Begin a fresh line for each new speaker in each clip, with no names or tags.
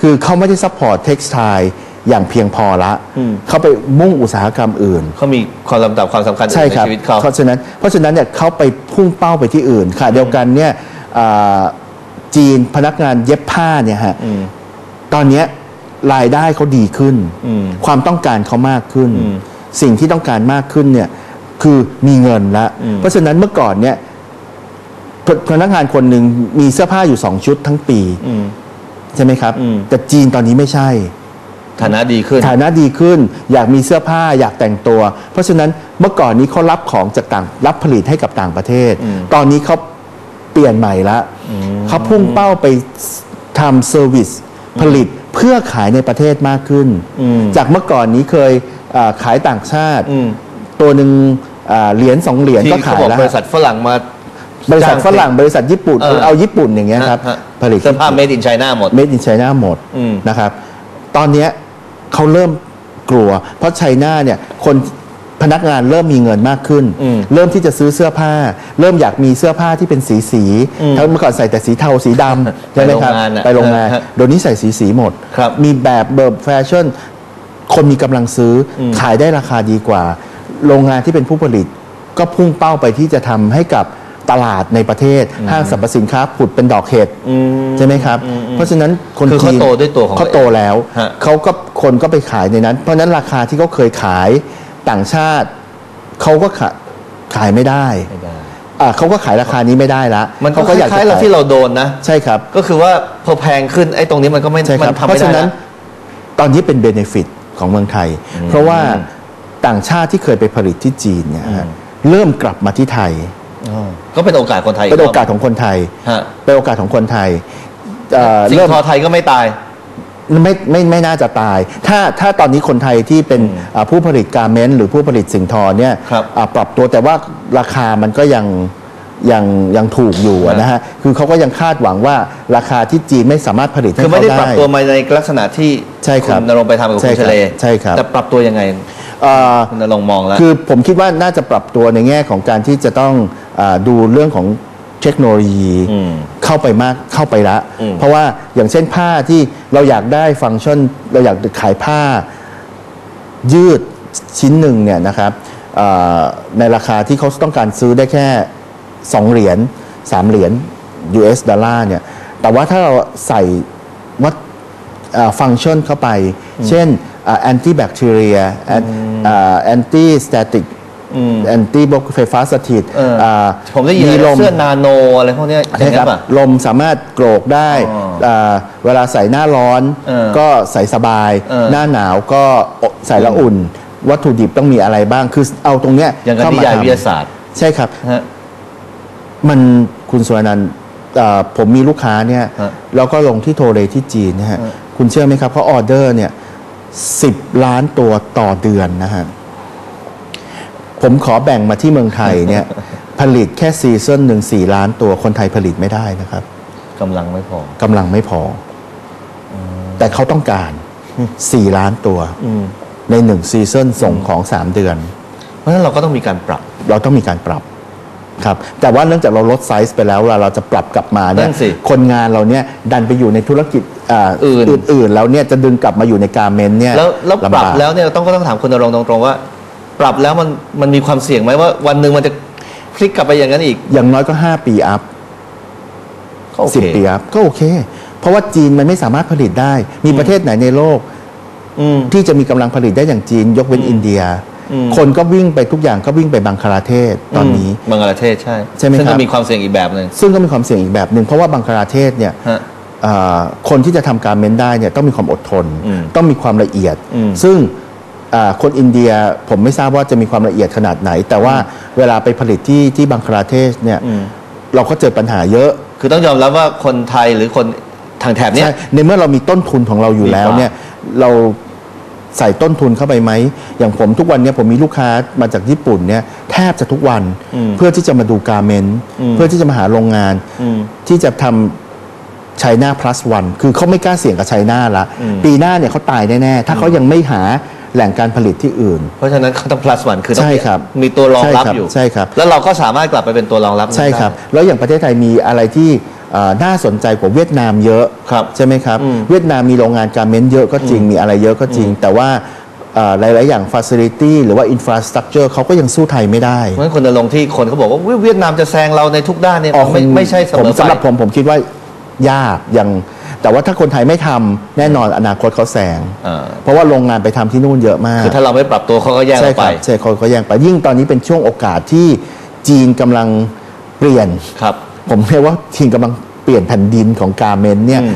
คือเขาไม่ได้ซัพพอร์ตเท็กซ์ไทอย่างเพียงพอละ
อืม
เขาไปมุ่งอุตสาหกรรมอื่น
เขามีความลำดับความสำคัญ
ใช่
ใน
ครับ
ชีวิตเขา
เพราะฉะนั้นเพราะฉะนั้นเนี่ยเขาไปพุ่งเป้าไปที่อื่นค่ะ เดียวกันเนี่ยอ่าจีนพนักงานเย็บผ้าเนี่ยฮะ
อืม
ตอนเนี้ยรายได้เขาดีขึ้น
อืม
ความต้องการเขามากขึ้น
อืม
สิ่งที่ต้องการมากขึ้นเนี่ยคือมีเงินละ
อืม
เพราะฉะนั้นเมื่อก่อนเนี่ยพพนักงานคนหนึ่งมีเสื้อผ้าอยู่สองชุดทั้งปี
อืม
ใช่ไหมครับ
อืม
แต่จีนตอนนี้ไม่ใช่
ฐานะดีขึ้น
ฐานะดีขึ้น อยากมีเสื้อผ้าอยากแต่งตัว เพราะฉะนั้นเมื่อก่อนนี้เขารับของจากต่างรับผลิตให้กับต่างประเทศ
อืม
ตอนนี้เขาเปลี่ยนใหม่ละเขาพุ่งเป้าไปทำเซอร์วิสผลิตเพื่อขายในประเทศมากขึ้น
อืม
จากเมื่อก่อนนี้เคยอ่าขายต่างชาติ
อืม
ตัวหนึ่งอ่าเหรียญสองเหรียญ
ที่
ก็
เขา
ขาย
บอก
แล้ว
บริษัทฝรั่งมา
บริษัทฝรั่งบริษัทญี่ปุ่น
เออ
เอาญี่ปุ่นอย่างเงี้ยครับ
ฮะ
ผลิต
เสื้อผ้า made in China หมด
เมดอินไชน่าหมด
อืม
นะครับ ตอนเนี้ยเขาเริ่มกลัว เพราะไชน่าเนี่ยคนพนักงานเริ่มมีเงินมากขึ้น
อืม
เริ่มที่จะซื้อเสื้อผ้า เริ่มอยากมีเสื้อผ้าที่เป็นสีสี
อืม
ทั้งเมื่อก่อนใส่แต่สีเทาสีดำใช่ไหมครับ
ไปโรงงานอะ
ไปโรงงาน
ฮะ
เดี๋ยวนี้ใส่สีสีหมด
ครับ
มีแบบเบิร์แฟชั่น คนมีกำลังซื้ออ
ม
ขายได้ราคาดีกว่า โรงงานที่เป็นผู้ผลิต ก็พุ่งเป้าไปที่จะทำให้กับ ตลาดในประเทศห้างสรรพสินค้าผุดเป็นดอกเห็ด
อืม
ใช่ไหมครับ
อืมอืม
เพราะฉะนั้นคน
คือเขา
จีน
โตด้วยตัวของ
เขาโตแล้ว
ฮะ
เขาก็คนก็ไปขายในนั้น เพราะฉะนั้นราคาที่เขาเคยขายต่างชาติเขาก็ขายขายไม่ได้
ไม่ได้
อ่าเขาก็ขายราคานี้ไม่ได้ละ
มันก็
เขา
ค
อยาก
ล้ายๆ
จะ
เรา
ขาย
ที่เราโดนนะ
ใช่ครับ
ก็คือว่าพอแพงขึ้นไอ้ตรงนี้มันก็ไม่
ใช่ค
มั
รับ
นทำ
เพ
ไม่
ราะ
ได้
ฉะนั้น
ละ
ตอนนี้เป็นเบเนฟิตของเมืองไทย เพราะว่าต่างชาติที่เคยไปผลิตที่จีนเนี่ยฮะเริ่มกลับมาที่ไทย
อ๋อ ก็เป็นโอกาสคนไทย
เป็นโอกาสของคนไทย
ฮะ
เป็นโอกาสของคนไทยเอ่อ
สิ่ง
เริ่ม
ทอไทยก็ไม่ตาย
ไม่ไม่ไม่น่าจะตาย ถ้าถ้าตอนนี้คนไทยที่เป็นอ่าผู้ผลิตการเมนต์หรือผู้ผลิตสิ่งทอเนี่ย
ครับ
อ่าปรับตัวแต่ว่าราคามันก็ยังยังยังถูกอยู่อะนะฮะ คือเขาก็ยังคาดหวังว่าราคาที่จีนไม่สามารถผลิตให้
คือไม่
เขา
ได้ปรับ
ได้
ตัวมาในลักษณะที่
ใช่ครับ
ณนรงค์ไปทำกับ
ใช่
คุณ
ครับ
เฉลย
ใช่ครับ
แต่ปรับตัวยังไง
เอ่อ
คุณนรงค์มองแล้ว
คือผมคิดว่าน่าจะปรับตัวในแง่ของการที่จะต้องอา ดูเรื่องของเทคโนโลยี
อืม
เข้าไปมากเข้าไปละ
อืม
เพราะว่าอย่างเช่นผ้าที่เราอยากได้ฟังก์ชันเราอยากขายผ้ายืดชิ้นหนึ่งเนี่ยนะครับอ่าในราคาที่เขาต้องการซื้อได้แค่ 2 เหรียญ3 เหรียญ US ดอลลาร์เนี่ยแต่ว่าถ้าเราใส่วัดฟังก์ชันเข้าไป เช่นแอนตี้แบคทีเรียแอนตี้สแตติก แอนตี้บล็อกไฟฟ้าสถิต
เอออ่าผมได้ยิน
มีลม
เสื้อนาโนอะไรพวกเนี้ยอ
ใช่
ย่าง
ค
นั้
รับ
นป่ะ
ลมสามารถโกรกได้
อ๋อา
เวลาใส่หน้าร้อน
เออ
ก็ใส่สบาย
เออ
หน้าหนาวก็ใส่แล้วอุ่น วัตถุดิบต้องมีอะไรบ้างคือเอาตรงเนี้ย
อย่างกับ
เข้า
นิ
มายา
ย
ทำ
วิทยาศาสตร์
ใช่ครับ
ฮะ
มันคุณสุวรรณันท์เอ่อผมมีลูกค้าเนี่ย
ฮะ
แล้วก็ลงที่โทเรที่จีนนะฮะ
ฮะ
คุณเชื่อไหมครับเขาออเดอร์เนี่ยสิบล้านตัวต่อเดือนนะฮะ ผมขอแบ่งมาที่เมืองไทยเนี่ยผลิตแค่ซีซั่นหนึ่งสี่ล้านตัวคนไทยผลิตไม่ได้นะครับ
กำลังไม่พอกำ
ลังไม่พออแต่เขาต้องการสี่ล้านตัว
อืม
ในหนึ่งซีซั่นส่งของสามเดือน
เพราะฉะนั้นเราก็ต้องมีการปรับ
เราต้องมีการปรับครับแต่ว่าเนื่องจากเราลดไซส์ไปแล้วเวลาเราจะปรับกลับมาเนี่ย
นั่นสิ
คนงานเราเนี่ยดันไปอยู่ในธุรกิจอ่า
อื่น
อื่นๆแล้วเนี่ยจะดึงกลับมาอยู่ในการเมนต์เนี่ย
แล้วแล้วปรับำา
ก
แล้วเนี่ยต้องก็ต้องถามคุณนรงค์ตรงๆว่า ปรับแล้วมันมันมีความเสี่ยงไหมว่า วันหนึ่งมันจะพลิกกลับไปอย่างนั้นอีก
อย่างน้อยก็ 5 ปีอัพ
ก็โอเค
สิบปีอัพก็โอเค เพราะว่าจีนมันไม่สามารถผลิตได้ มีประเทศไหนในโลก
อืม
ที่จะมีกำลังผลิตได้อย่างจีน ยกเว้นอินเดีย
อืม
คนก็วิ่งไปทุกอย่างก็วิ่งไปบังคลาเทศตอนนี้
บังกลาเทศใช่
ใช่ไหม
ซึ่ง
ครั
ก็
บ
มีความเสี่ยงอีกแบบหนึ่ง
ซึ่งก็มีความเสี่ยงอีกแบบหนึ่งเพราะว่าบังคลาเทศเนี่ย
ฮะ
อ่าคนที่จะทำการเม้นได้เนี่ยต้องมีความอดทน
อืม
ต้องมีความละเอียด
อืม
ซึ่งอ่า คนอินเดียผมไม่ทราบว่าจะมีความละเอียดขนาดไหน แต่ว่าเวลาไปผลิตที่ที่บังคลาเทศเนี่ย
อืม
เราก็เจอปัญหาเยอะ
คือต้องยอมรับว่าคนไทยหรือคนทางแถบเนี้ย
ใช่ในเมื่อเรามีต้นทุนของเราอยู่แล้ว
ดีกว่า
เนี่ยเราใส่ต้นทุนเข้าไปไหม อย่างผมทุกวันเนี่ยผมมีลูกค้ามาจากญี่ปุ่นเนี่ยแทบจะทุกวันเพื่อที่จะมาดูการเมนต์เพื่อที่จะมาหาโรงงาน
อืม
ที่จะทำ China plus one คือเขาไม่กล้าเสี่ยงกับ China ละ ปีหน้าเนี่ยเขาตายแน่ ๆ ถ้าเขายังไม่หา แหล่งการผลิตที่อื่น
เพราะฉะนั้นเขาต้อง plus one คือต้อง
ใช่ครับ
มีตัวรองรับ
ใช่ครับ
อยู่
ใช่ครับ
แล้วเราก็สามารถกลับไปเป็นตัวรองรับนั้น
ใช่ครับ
ได้
แล้วอย่างประเทศไทยมีอะไรที่อ่าน่าสนใจกว่าเวียดนามเยอะ
ครับ
ใช่ไหมครับ
อืม
เวียดนามมีโรงงานการเมนต์เยอะก็จริงมีอะไรเยอะก็จริง แต่ว่าอ่าหลาย ๆ อย่าง Facility หรือว่า Infrastructure เขาก็ยังสู้ไทยไม่ได้
เพราะฉะนั้นคนลงค์ที่คนเขาบอกว่าอุ๊ยเวียดนามจะแซงเราในทุกด้านเนี่ย
อ๋อ
ไม่ไม่ใช่เส
ผม
มอไป
สำหรับผมผมคิดว่ายากยัง แต่ว่าถ้าคนไทยไม่ทำแน่นอนอนาคตเขาแซง
อ่า
เพราะว่าโรงงานไปทำที่นู่นเยอะมาก
คือถ้าเราไม่ปรับตัวเขาก็แย่ง
ใช่
เรา
ค
ไป
รับใช่เขาเขาแย่งไปยิ่งตอนนี้เป็นช่วงโอกาสที่จีนกำลังเปลี่ยน
ครับ
ผมเรียกว่าจีนกำลังเปลี่ยนแผ่นดินของการเมนเนี่ย
อืม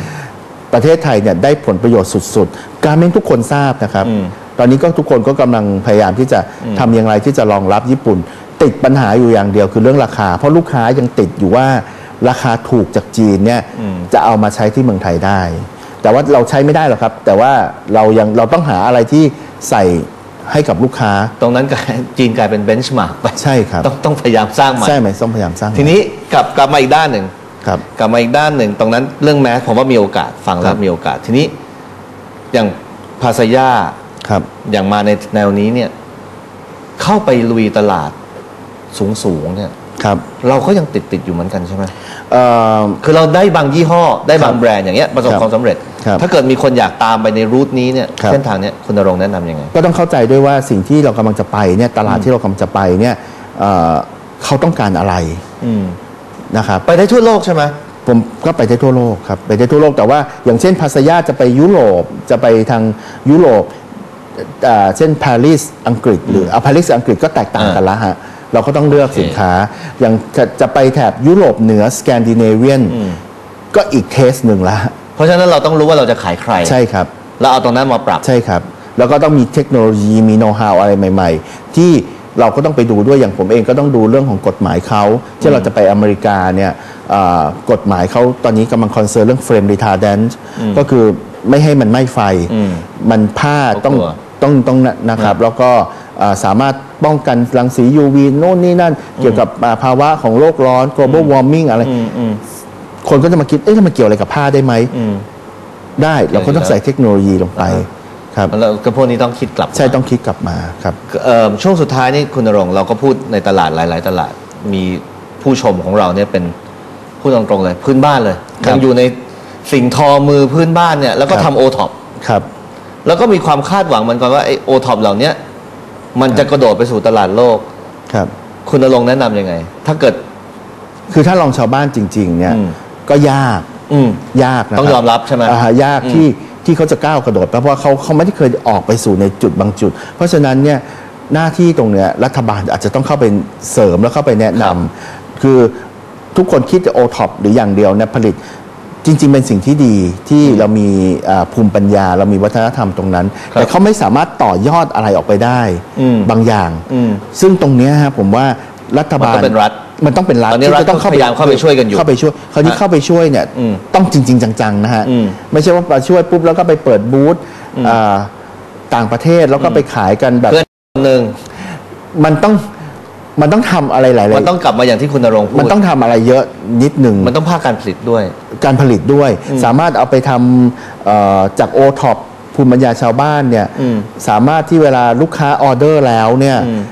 ประเทศไทยเนี่ยได้ผลประโยชน์สุดๆ การเมนทุกคนทราบนะครับ
อืม
ตอนนี้ก็ทุกคนก็กำลังพยายามที่จะทำอย่างไรที่จะรองรับญี่ปุ่น ติดปัญหาอยู่อย่างเดียวคือเรื่องราคา เพราะลูกค้ายังติดอยู่ว่า ราคาถูกจากจีนเนี่ยจะเอามาใช้ที่เมืองไทยได้ แต่ว่าเราใช้ไม่ได้หรอกครับ แต่ว่าเรายังเราต้องหาอะไรที่ใส่ให้กับลูกค้า
ตรงนั้นก็จีนกลายเป็นเบนช์มาร์กไป
ใช่ครับ
ต้องต้องพยายามสร้างใหม่
ใช่ไหมต้องพยายามสร้าง
ทีนี้กลับกลับมาอีกด้านหนึ่ง
ครับ
กลับมาอีกด้านหนึ่ง ตรงนั้นเรื่องแมสผมว่ามีโอกาสฟังแล้
ครั
ว
บ
มีโอกาสทีนี้ อย่างภาษยา
ครับ
อย่างมาในแนวนี้เนี่ย เข้าไปลุยตลาดสูงสูงๆเนี่ย
ครับ
เราก็ยังติดติดๆอยู่เหมือนกันใช่ไหม
เอ่อ
คือเราได้บางยี่ห้อได้บาง
ครับ
แบรนด์อย่างเงี้ยประสบ
ครับ
ความสำเร็จ
ครับ
ถ้าเกิดมีคนอยากตามไปในรูทนี้เนี่ย
ครับ
เส้นทางเนี้ยคุณณรงค์แนะนำยังไง
ก็ต้องเข้าใจด้วยว่าสิ่งที่เรากำลังจะไปเนี่ยตลาดที่เรากำลังจะไปเนี่ยเอ่อเขาต้องการอะไร
อืม
นะครับ
ไปได้ทั่วโลกใช่ไหม
ผมก็ไปได้ทั่วโลกครับไปได้ทั่วโลกแต่ว่าอย่างเช่นภาษยาจะไปยุโรปจะไปทางยุโรปอ่าเช่นปารีสอังกฤษ หรืออาปารีสอังกฤษก็แตกต่างกันละฮะ เราก็ต้องเลือกสินค้า อย่างจะจะไปแถบยุโรปเหนือสแกนดิเนเวียนก็อีกเคสหนึ่งละ
เพราะฉะนั้นเราต้องรู้ว่าเราจะขายใคร
ใช่ครับ
แล้วเอาตรงนั้นมาปรับ
ใช่ครับ แล้วก็ต้องมีเทคโนโลยีมีโน้ตฮาวอะไรใหม่ ๆ ที่เราก็ต้องไปดูด้วยอย่างผมเองก็ต้องดูเรื่องของกฎหมายเขาที่เราจะไปอเมริกาเนี่ยอ่ากฎหมายเขาตอนนี้กำลังคอนเซิร์นเรื่องเฟรม r ีทา d ดนก็คือไม่ให้มันไหม้ไฟ
อืม
มันผ้าต้อง
กลัว
ต้องต้องนะครับ แล้วก็อ่าสามารถ ป้องกันรังสี UV โน่นนี่นั่น เกี่ยวกับอ่าภาวะของโลกร้อน global warming อะไร
อืมอืม
คนก็จะมาคิด เอ๊ะแล้วมันเกี่ยวอะไรกับผ้าได้ไหม
อืม
ได้เราก็ต้องใส่เทคโนโลยีลงไป
อ่า
ครับ
แล้วก็พวกนี้ต้องคิดกลับมา
ใช่ต้องคิดกลับมาครับ
เอ่อช่วงสุดท้ายนี่คุณณรงค์เราก็พูดในตลาดหลาย ๆ ตลาดมีผู้ชมของเราเนี่ยเป็นพูดตรงๆเลย พื้นบ้านเลย
ครับ
ยังอยู่ในสิ่งทอมือพื้นบ้านเนี่ยแล้วก็
ครับ
ทำโอท็อป
ครับ
แล้วก็มีความคาดหวังเหมือนกันว่าไอโอท็อปเหล่าเนี้ย มันจะกระโดดไปสู่ตลาดโลก
ครับ
คุณณรงค์แนะนำยังไง ถ้าเกิด
คือถ้าลองชาวบ้านจริง ๆ เนี่ย
อืม
ก็ยาก
อืม
ยากนะ
ต้อง
ค
ยอมรับใช่ไหม
อ่ายาก
อืม
ที่ที่เขาจะก้าวกระโดด เพราะว่าเขาเขาไม่ได้เคยออกไปสู่ในจุดบางจุด เพราะฉะนั้นเนี่ยหน้าที่ตรงเนี้ยรัฐบาลอาจจะต้องเข้าไปเสริมแล้วเข้าไปแนะนำคือทุกคนคิดจะโอท็อปหรืออย่างเดียวเนี่ยผลิต จริง ๆ เป็นสิ่งที่ดีที่เรามีอ่าภูมิปัญญา เรามีวัฒนธรรมตรงนั้น
ครับ
แต่เขาไม่สามารถต่อยอดอะไรออกไปได้
อืม
บางอย่าง
อืม
ซึ่งตรงเนี้ยฮะผมว่ารัฐบาล
มันต้องเป็นรัฐ
มันต้องเป็นรัฐ
ตอนนี้
ที่
รัฐ
จะต้องเข้า
พยายามเข้าไปช่วยกันอยู่
เข้าไปช่วยคราวนี้
ฮะ
เข้าไปช่วยเนี่ย
อืม
ต้องจริง ๆ จังๆนะฮะ
อืม
ไม่ใช่ว่ามาช่วยปุ๊บแล้วก็ไปเปิดบูธอ่าต่างประเทศแล้วก็ไปขายกันแบบ
เพื่อนคนหนึ่ง
มันต้อง มันต้องทำอะไรหลายๆ
มันต้องกลับมาอย่างที่คุณณรงค์พู
มัน
ด
ต้องทำอะไรเยอะนิดหนึ่ง
มันต้องภาคการผลิตด้วย
การผลิตด้วย สามารถเอาไปทำเอ่อจากโอท็อปภูมิปัญญาชาวบ้านเนี่ย
อืม
สามารถที่เวลาลูกค้าออเดอร์แล้วเนี่ย
อืม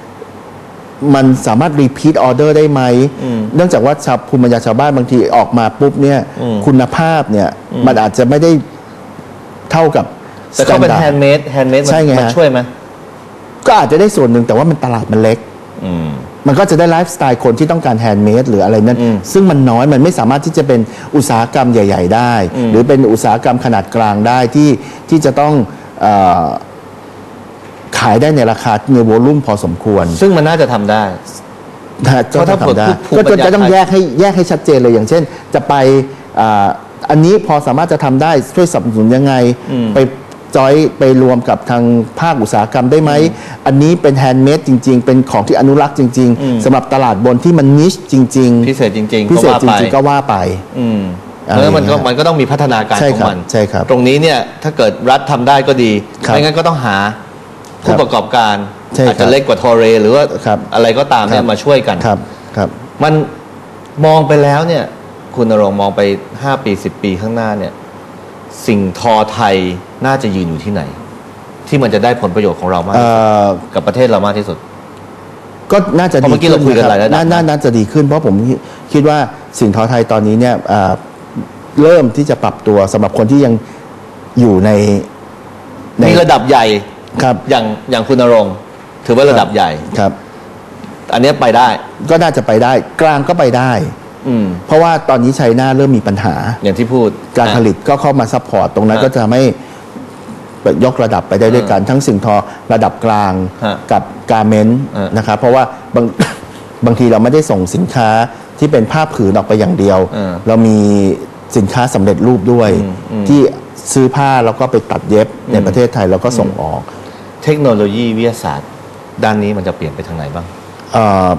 มันสามารถรีพีทออเดอร์ได้ไหม
อืม
เนื่องจากว่าชาวภูมิปัญญาชาวบ้านบางทีออกมาปุ๊บเนี่ย
อืม
คุณภาพเนี่ยมันอาจจะไม่ได้เท่ากับ
แต่เขาเป็น
standard
แฮนด์เมดแฮนด์เมด
ใช่ไงฮะ
มันช่วยไหม
ก็อาจจะได้ส่วนหนึ่งแต่ว่ามันตลาดมันเล็ก
อืม
มันก็จะได้ไลฟ์สไตล์คนที่ต้องการแฮนด์เมดหรืออะไรนั้น
อืม
ซึ่งมันน้อยมันไม่สามารถที่จะเป็นอุตสาหกรรมใหญ่ ๆ ได้
อืม
หรือเป็นอุตสาหกรรมขนาดกลางได้ที่ที่จะต้องเออขายได้ในราคาในวอลลุ่มพอสมควร
ซึ่งมันน่าจะทำได้
นะฮะ
เพราะถ้า
ก็ทำได้
พูด
ก็
ภูมิปัญญา
จะต้องแยกให้แยกให้ชัดเจนเลยอย่างเช่น จะไปอ่าอันนี้พอสามารถจะทำได้ช่วยสนับสนุนยังไง
อืม
ไป จอยไปรวมกับทางภาคอุตสาหกรรมได้ไหม อันนี้เป็นแฮนด์เมดจริง ๆ เป็นของที่อนุรักษ์จริง
อืม
ๆสำหรับตลาดบนที่มันนิชจริง
พิเศษจริงๆ
พิเศษ
ก็ว่า
จ
ไป
ริงๆก็ว่าไป
อืม
อะ
เพ
ไร
ราะฉะนั้นมันก็
อย่างเงี้ย
มันก็ต้องมีพัฒนาการ
ใช่
ของ
ครับ
มัน
ใช่ครับ
ตรงนี้เนี่ยถ้าเกิดรัฐทำได้ก็ดี
ครับ
ไม่งั้นก็ต้องหาผู้
ครับ
ประกอบการ
ใช่ครับ
อาจจะเล็กกว่าทอเรหรือว่า
ครับ
อะไรก็ตามเนี่
ครั
ย
บ
มาช่วยกัน
ครับครับ
มันมองไปแล้วเนี่ย คุณนรงค์มองไป 5 ปี 10 ปีข้างหน้าเนี่ย สิ่งทอไทยน่าจะยืนอยู่ที่ไหน ที่มันจะได้ผลประโยชน์ของเรามาก
เอ่อ
กับประเทศเรามากที่สุด
ก็น่าจะ
เพราะ
ดี
เมื่อกี้
ขึ้
เราคุยกัน
นะ
หลายระดับ
น่าน่าน่าจะดีขึ้น เพราะผมคิดว่าสิ่งทอไทยตอนนี้เนี่ยอ่าเริ่มที่จะปรับตัวสำหรับคนที่ยังอยู่ในใน
มีระดับใหญ่
ครับ
อย่างอย่างคุณนรงค์ถือว่าระดับใหญ่
ครับ
อันเนี้ยไปได้
ก็น่าจะไปได้ กลางก็ไปได้
อืม
เพราะว่าตอนนี้ไชน่าเริ่มมีปัญหา
อย่างที่พูด
การ
อะ
ผลิตก็เข้ามาซัพพอร์ตตรงนั้น
ฮะ
ก็จะทำให้ยกระดับไปได้ด้วยกันทั้งสิ่งทอระดับกลาง
ฮะ
กับการเมนต์
ฮะ
นะครับเพราะว่าบางบางทีเราไม่ได้ส่งสินค้าที่เป็นผ้าผืนออกไปอย่างเดียว
เออ
เรามีสินค้าสำเร็จรูปด้วย
อืมอืม
ที่ซื้อผ้าแล้วก็ไปตัดเย็บในประเทศไทยแล้วก็ส่งออก
เทคโนโลยีวิทยาศาสตร์ ด้านนี้มันจะเปลี่ยนไปทางไหนบ้าง
เอ่อ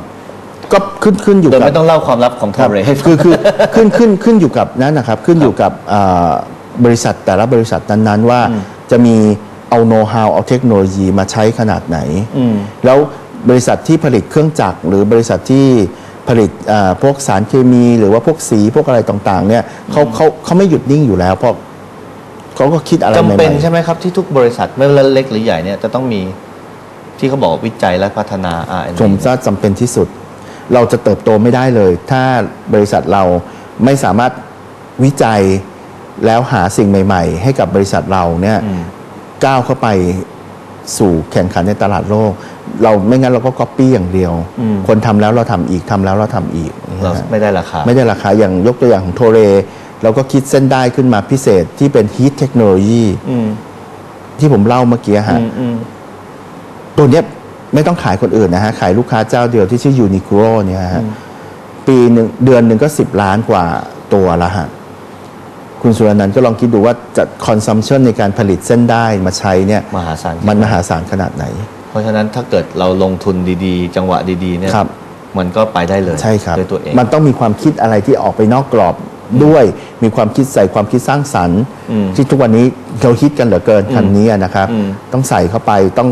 ก็ขึ้นขึ้นอยู่
โดย
กับ
ไม่ต้องเล่าความลับของท
ค
อ
รับ
เรให้ฟัง
คือคือขึ้นขึ้นขึ้นอยู่กับนั่นนะครับ ขึ้นอยู่กับอ่าบริษัทแต่ละบริษัทนั้นๆว่า
อืม
จะมีเอาโน้ตฮาวเอาเทคโนโลยีมาใช้ขนาดไหน
อืม
แล้วบริษัทที่ผลิตเครื่องจักร หรือบริษัทที่ผลิตอ่าพวกสารเคมี หรือว่าพวกสีพวกอะไรต่างๆ เนี่ยเขาเขาเขาไม่หยุดนิ่งอยู่แล้วเพราะเขาก็คิดอะไรให
จำ
ม่
เป็นใช่ไหมครับที่ทุกบริษัทไม่ว่าเล็กหรือใหญ่เนี่ยจะต้องมีที่เขาบอกวิจัยและพัฒนา R&D
ๆผมว่าจำเป็นที่สุด เราจะเติบโตไม่ได้เลย ถ้าบริษัทเราไม่สามารถวิจัยแล้วหาสิ่งใหม่ ๆ ให้กับบริษัทเราเนี่ย
อืม
ก้าวเข้าไปสู่แข่งขันในตลาดโลก เราไม่งั้นเราก็ก๊อปปี้อย่างเดียว
อืม
คนทำแล้วเราทำอีกทำแล้วเราทำอีก
เรา
นะฮะ
ไม่ได้ราคา
ไม่ได้ราคาอย่างยกตัวอย่างของโทเรเราก็คิดเส้นได้ขึ้นมาพิเศษที่เป็นฮีทเทคโนโลยี
อืม
ที่ผมเล่าเมื่อกี้
อื
ฮะ
มอืม
ตัวเนี้ย ไม่ต้องขายคนอื่นนะฮะ ขายลูกค้าเจ้าเดียวที่ชื่อยูนิโคลเนี่ยฮะปีหนึ่งเดือนหนึ่งก็สิบล้านกว่าตัวละฮะคุณสุรนันท์ก็ลองคิดดูว่าจะคอนซัมชันในการผลิตเส้นได้มาใช้เนี่ย
มหาศาล
มันมหาศาลขนาดไหน
เพราะฉะนั้นถ้าเกิดเราลงทุนดีๆ จังหวะดีๆเนี่ย
ครับ
มันก็ไปได้เลย
ใช่ครับ
ด้วยตัวเอง
มันต้องมีความคิดอะไรที่ออกไปนอกกรอบด้วยมีความคิดใส่ความคิดสร้างสรรค์
อืม
ที่ทุกวันนี้เราฮิตกันเหลือเกินคันนี้อะนะครับ
อืม
ต้องใส่เข้าไปต้อง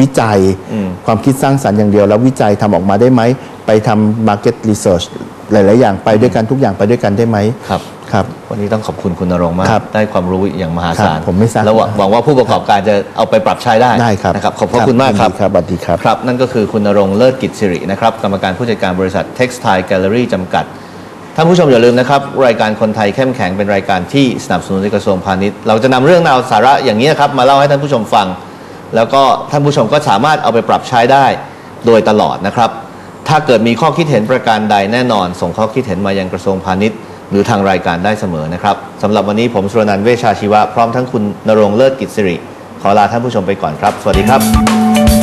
วิจัย
อืม
ความคิดสร้างสรรค์อย่างเดียว แล้ววิจัยทำออกมาได้ไหม ไปทำ market research หลาย ๆ อย่างไปด้วยกันทุกอย่างไปด้วยกันได้ไหม
ครับ
ครับ
วันนี้ต้องขอบคุณคุณนรงค์มาก
ครับ
ได้ความรู้อย่างมหาศาล
ครับผมไม่ทราบ
แล้วหวังหวังว่าผู้ประกอบการจะเอาไปปรับใช้ได้
ได้ครับ
นะครับขอบพระคุณมากครับ
ยินดีครับสวัสดีครับ
ครับ นั่นก็คือคุณนรงค์เลิศกิจสิรินะครับกรรมการผู้จัดการบริษัท Textile Gallery จำกัดท่านผู้ชมอย่าลืมนะครับ รายการคนไทยเข้มแข็งเป็นรายการที่สนับสนุนโดยกระทรวงพาณิชย์เราจะนำเรื่องราวสาระอย่างนี้นะครับมาเล่าให้ท่านผู้ชมฟัง แล้วก็ท่านผู้ชมก็สามารถเอาไปปรับใช้ได้โดยตลอดนะครับ ถ้าเกิดมีข้อคิดเห็นประการใดแน่นอน ส่งข้อคิดเห็นมายังกระทรวงพาณิชย์ หรือทางรายการได้เสมอนะครับสำหรับวันนี้ผมสุรนันท์เวชชาชีวะพร้อมทั้งคุณนรงเลิศกิจสิริขอลาท่านผู้ชมไปก่อนครับ สวัสดีครับ